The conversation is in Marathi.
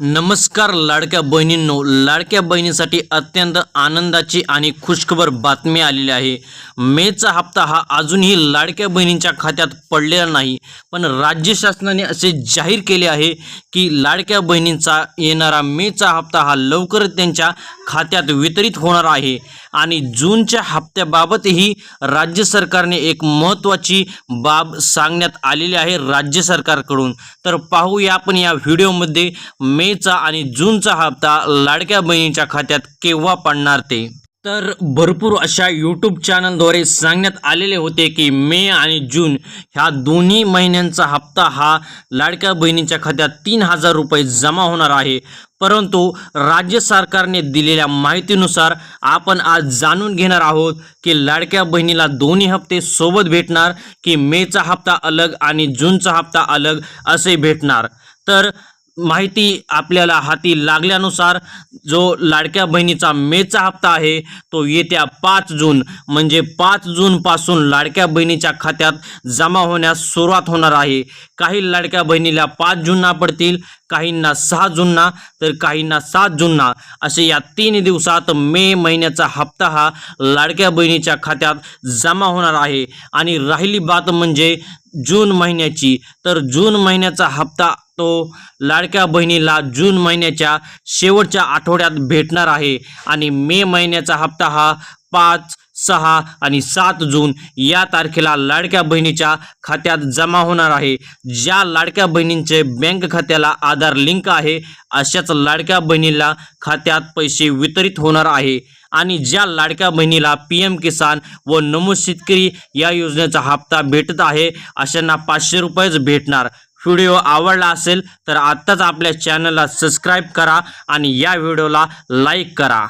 नमस्कार लाडक्या बहिणींनो. लाडक्या बहिणीसाठी अत्यंत आनंदाची आणि खुशखबर बातमी आलेली आहे. मेचा हप्ता हा अजूनही लाडक्या बहिणींच्या खात्यात पडलेला नाही पण राज्य शासनाने असे जाहीर केले आहे की लाडक्या बहिणींचा येणारा मेचा हप्ता हा लवकरच त्यांच्या खात्यात वितरित होणार आहे. आणि जूनच्या हप्त्याबाबतही राज्य सरकारने एक महत्त्वाची बाब सांगण्यात आलेली आहे राज्य सरकारकडून. तर पाहूया आपण या व्हिडिओमध्ये मेचा आणि जूनचा हप्ता लाडक्या बहिणीच्या खात्यात केव्हा पडणार ते. तर भरपूर अशा यूट्यूब चॅनलद्वारे सांगण्यात आलेले होते की मे आणि जून ह्या दोन्ही महिन्यांचा हप्ता हा लाडक्या बहिणीच्या खात्यात तीन हजार रुपये जमा होणार आहे. परंतु राज्य सरकारने दिलेल्या माहितीनुसार आपण आज जाणून घेणार आहोत की लाडक्या बहिणीला दोन्ही हप्ते सोबत भेटणार की मेचा हप्ता अलग आणि जूनचा हप्ता अलग असे भेटणार. तर माहिती आपल्याला हाती लागल्यानुसार जो लाडक्या बहिणीचा मेचा हप्ता आहे तो येत्या पाच जून म्हणजे पाच जूनपासून लाडक्या बहिणीच्या खात्यात जमा होण्यास सुरुवात होणार आहे. काही लाडक्या बहिणीला पाच जूनना पडतील काहींना सहा जूनना तर काहींना सात जूनना. असे या तीन दिवसात मे महिन्याचा हप्ता हा लाडक्या बहिणीच्या खात्यात जमा होणार आहे. आणि राहिली बात म्हणजे जून महिन्याची. तर जून महिन्याचा हप्ता तो लाडक्या बहिणीला जून महिन्याच्या शेवटच्या आठवड्यात भेटणार आहे आणि मे महिन्याचा हप्ता हा पाच सहा आणि सात जून या तारखेला लाडक्या बहिणीच्या खात्यात जमा होणार आहे. ज्या लाडक्या बहिणींचे बँक खात्याला आधार लिंक आहे अशाच लाडक्या बहिणीला खात्यात पैसे वितरित होणार आहे. आणि ज्या लाडक्या बहिणीला पी एम किसान व नमो शेतकरी या योजनेचा हप्ता भेटत आहे अशांना पाचशे रुपयेच भेटणार. व्हिडिओ आवडला असेल तर आत्ताच आपल्या चॅनलला सबस्क्राईब करा आणि या व्हिडिओला लाईक करा.